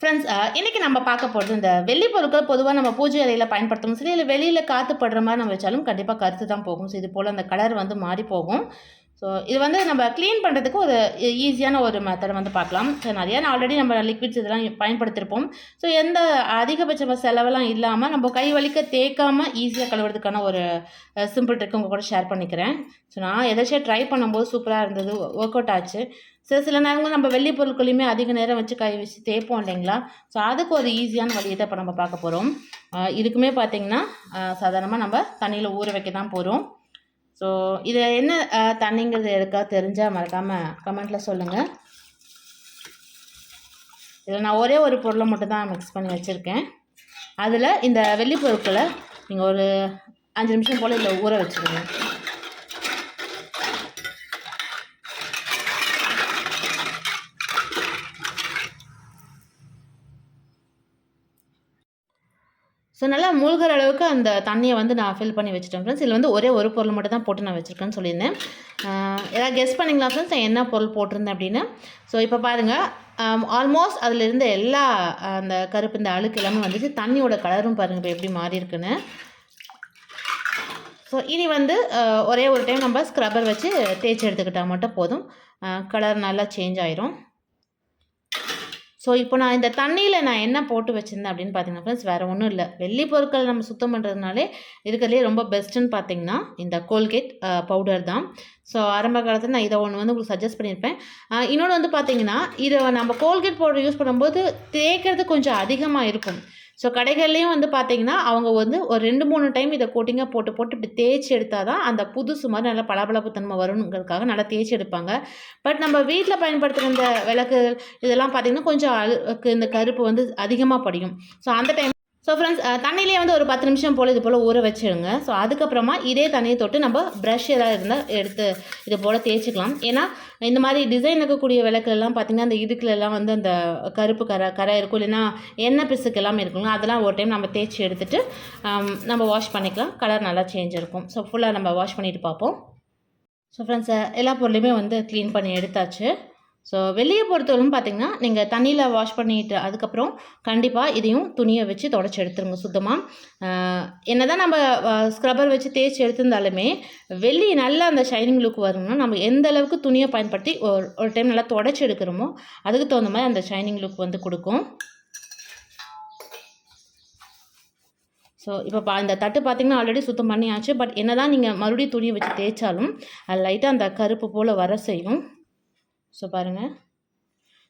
Friends இன்றைக்கி நம்ம பார்க்க போகிறது இந்த வெள்ளி பொருட்கள் பொதுவாக நம்ம பூஜை அறையில் பயன்படுத்தும் சரி இல்லை வெளியில் காற்று படுற மாதிரி நம்ம வச்சாலும் கண்டிப்பாக கருத்து தான் போகும். ஸோ இது போல் அந்த கலர் வந்து மாறி போகும். ஸோ இது வந்து நம்ம க்ளீன் பண்ணுறதுக்கு ஒரு ஈஸியான ஒரு மெத்தட் வந்து பார்க்கலாம். ஸோ நிறையா ஆல்ரெடி நம்ம லிக்விட்ஸ் இதெல்லாம் பயன்படுத்தியிருப்போம் ஸோ எந்த அதிகபட்ச செலவெல்லாம் இல்லாமல் நம்ம கை வலிக்க தேய்க்காமல் ஈஸியாக கழுவுறதுக்கான ஒரு சிம்பிள் ட்ரிக் உங்கள் கூட ஷேர் பண்ணிக்கிறேன். ஸோ நான் எதாச்சும் ட்ரை பண்ணும்போது சூப்பராக இருந்தது ஒர்க் அவுட் ஆச்சு. சில சில நேரங்கள் நம்ம வெள்ளி பொருட்களையுமே அதிக நேரம் வச்சு கை வச்சு தேய்ப்போம் இல்லைங்களா? ஸோ அதுக்கு ஒரு ஈஸியான வழியை தான் இப்போ நம்ம பார்க்க போகிறோம் இதுக்குமே பார்த்திங்கன்னா சாதாரணமாக நம்ம தண்ணியில் ஊற வைக்க தான் போகிறோம் ஸோ இது என்ன தண்ணிங்கிறது இருக்கா தெரிஞ்சால் மறக்காமல் கமெண்ட்டில் சொல்லுங்கள் இதில் நான் ஒரே ஒரு பொருளை மட்டும் தான் மிக்ஸ் பண்ணி வச்சுருக்கேன். அதில் இந்த வெள்ளி பொருட்களை நீங்கள் ஒரு அஞ்சு நிமிஷம் போல் இதில் ஊற வச்சுருங்க. ஸோ நல்லா மூழ்கிற அளவுக்கு அந்த தண்ணியை வந்து நான் ஃபில் பண்ணி வச்சுட்டேன் ஃப்ரெண்ட்ஸ் இதில் வந்து ஒரே ஒரு பொருள் மட்டும் தான் போட்டு நான் வச்சுருக்கேன்னு சொல்லியிருந்தேன். ஏதாவது கெஸ் பண்ணிங்களா ஃப்ரெண்ட்ஸ் நான் என்ன பொருள் போட்டிருந்தேன் அப்படின்னு? ஸோ இப்போ பாருங்கள் ஆல்மோஸ்ட் அதில் இருந்த எல்லா அந்த கருப்பு இந்த அழுக்கு எல்லாமே வந்துச்சு. தண்ணியோட கலரும் பாருங்கள் இப்போ எப்படி மாறி இருக்குன்னு. ஸோ இனி வந்து ஒரே ஒரு டைம் நம்ம ஸ்க்ரப்பர் வச்சு தேய்ச்சி எடுத்துக்கிட்டால் மட்டும் போதும். கலர் நல்லா சேஞ்ச் ஆயிரும். ஸோ இப்போ நான் இந்த தண்ணியில் நான் என்ன போட்டு வச்சுருந்தேன் அப்படின்னு பார்த்தீங்கன்னா ஃப்ரெண்ட்ஸ் வேறு ஒன்றும் இல்லை. வெள்ளி பொருட்கள் நம்ம சுத்தம் பண்ணுறதுனாலே இருக்கிறதுலே ரொம்ப பெஸ்ட்டுன்னு பார்த்தீங்கன்னா இந்த கோல்கேட் பவுடர் தான். ஸோ ஆரம்ப காலத்தில் நான் இதை ஒன்று வந்து உங்களுக்கு சஜஸ்ட் பண்ணியிருப்பேன். இன்னொன்று வந்து பார்த்தீங்கன்னா இதை நம்ம கோல்கேட் பவுடர் யூஸ் பண்ணும்போது தேய்க்கிறது கொஞ்சம் அதிகமாக இருக்கும். ஸோ கடைகள்லேயும் வந்து பார்த்தீங்கன்னா அவங்க வந்து ஒரு ரெண்டு மூணு டைம் இதை கோட்டிங்காக போட்டு போட்டு இப்படி தேய்ச்சி எடுத்தால் தான் அந்த புதுசு மாதிரி நல்லா பளபளப்பு தன்மை வருங்கிறதுக்காக நல்லா தேய்ச்சி எடுப்பாங்க. பட் நம்ம வீட்டில் பயன்படுத்துகிற இந்த விளக்கு இதெல்லாம் பார்த்தீங்கன்னா கொஞ்சம் அழுக்கு இந்த கருப்பு வந்து அதிகமாக படியும். ஸோ அந்த டைம் ஸோ ஃப்ரெண்ட்ஸ் தண்ணியிலே வந்து ஒரு பத்து நிமிஷம் போல் இது போல் ஊற வச்சிடுங்க. ஸோ அதுக்கப்புறமா இதே தண்ணியை தொட்டு நம்ம ப்ரஷ் ஏதாவது இருந்தால் எடுத்து இது போல் தேய்ச்சிக்கலாம். ஏன்னா இந்த மாதிரி டிசைன் இருக்கக்கூடிய விளக்குலாம் பார்த்திங்கன்னா அந்த இடுக்கலெல்லாம் வந்து அந்த கருப்பு கரை கரை இருக்கும். இல்லைன்னா எண்ணெய் பிசுக்கெல்லாம் இருக்குங்க அதெல்லாம் ஒரு டைம் நம்ம தேய்ச்சி எடுத்துகிட்டு நம்ம வாஷ் பண்ணிக்கலாம். கலர் நல்லா சேஞ்ச் இருக்கும். ஸோ ஃபுல்லாக நம்ம வாஷ் பண்ணிட்டு பார்ப்போம். ஸோ ஃப்ரெண்ட்ஸ் எல்லா பொருளையுமே வந்து க்ளீன் பண்ணி எடுத்தாச்சு. ஸோ வெளியே பொறுத்தவரைக்கும் பார்த்தீங்கன்னா நீங்கள் தண்ணியில் வாஷ் பண்ணிட்டு அதுக்கப்புறம் கண்டிப்பாக இதையும் துணியை வச்சு தொடச்சி எடுத்துருங்க சுத்தமாக என்ன தான் நம்ம ஸ்க்ரப்பர் வச்சு தேய்ச்சி எடுத்திருந்தாலுமே வெள்ளி நல்லா அந்த ஷைனிங் லுக் வரணும்னா நம்ம எந்த அளவுக்கு துணியை பயன்படுத்தி ஒரு ஒரு டைம் நல்லா தொடச்சி எடுக்கிறோமோ அதுக்கு தகுந்த மாதிரி அந்த ஷைனிங் லுக் வந்து கொடுக்கும். ஸோ இப்போ பா இந்த தட்டு பார்த்தீங்கன்னா ஆல்ரெடி சுத்தம் பண்ணியாச்சு. பட் என்ன தான் நீங்கள் மறுபடியும் துணியை வச்சு தேய்ச்சாலும் அது லைட்டாக அந்த கருப்பு போல் வர செய்யும். ஸோ பாருங்கள்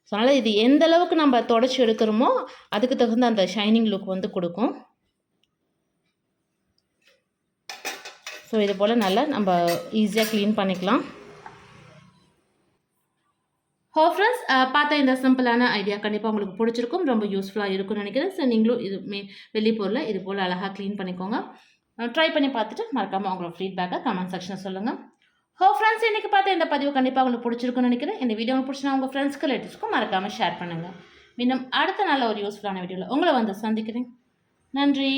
ஸோ அதனால் இது எந்த அளவுக்கு நம்ம தொடச்சி எடுக்கிறோமோ அதுக்கு தகுந்த அந்த ஷைனிங் லுக் வந்து கொடுக்கும். ஸோ இது போல் நல்லா நம்ம ஈஸியாக க்ளீன் பண்ணிக்கலாம். ஹோ ஃப்ரெண்ட்ஸ் பார்த்த இந்த சிம்பிளான ஐடியா கண்டிப்பாக உங்களுக்கு பிடிச்சிருக்கும். ரொம்ப யூஸ்ஃபுல்லாக இருக்கும்னு நினைக்கிறேன். ஸோ நீங்களும் இது மே வெள்ளி இது போல் அழகாக க்ளீன் பண்ணிக்கோங்க. ட்ரை பண்ணி பார்த்துட்டு மறக்காமல் உங்களோட ஃபீட்பேக்கை கமெண்ட் செக்ஷனில் சொல்லுங்கள் ஹோ ஃப்ரெண்ட்ஸ் இன்றைக்கி பார்த்து இந்த பதிவு கண்டிப்பாக உங்களுக்கு பிடிச்சிருக்குன்னு நினைக்கிறேன். இந்த வீடியோ உங்களுக்கு பிடிச்சினா உங்கள் ஃப்ரெண்ட்ஸ்க்கு ரிலேட்டிவ்ஸ்க்கும் மறக்காமல் ஷேர் பண்ணுங்கள் மீண்டும் அடுத்த நல்ல ஒரு யூஸ்ஃபுல்லான வீடியோவில் உங்களை வந்து சந்திக்கிறேன். நன்றி.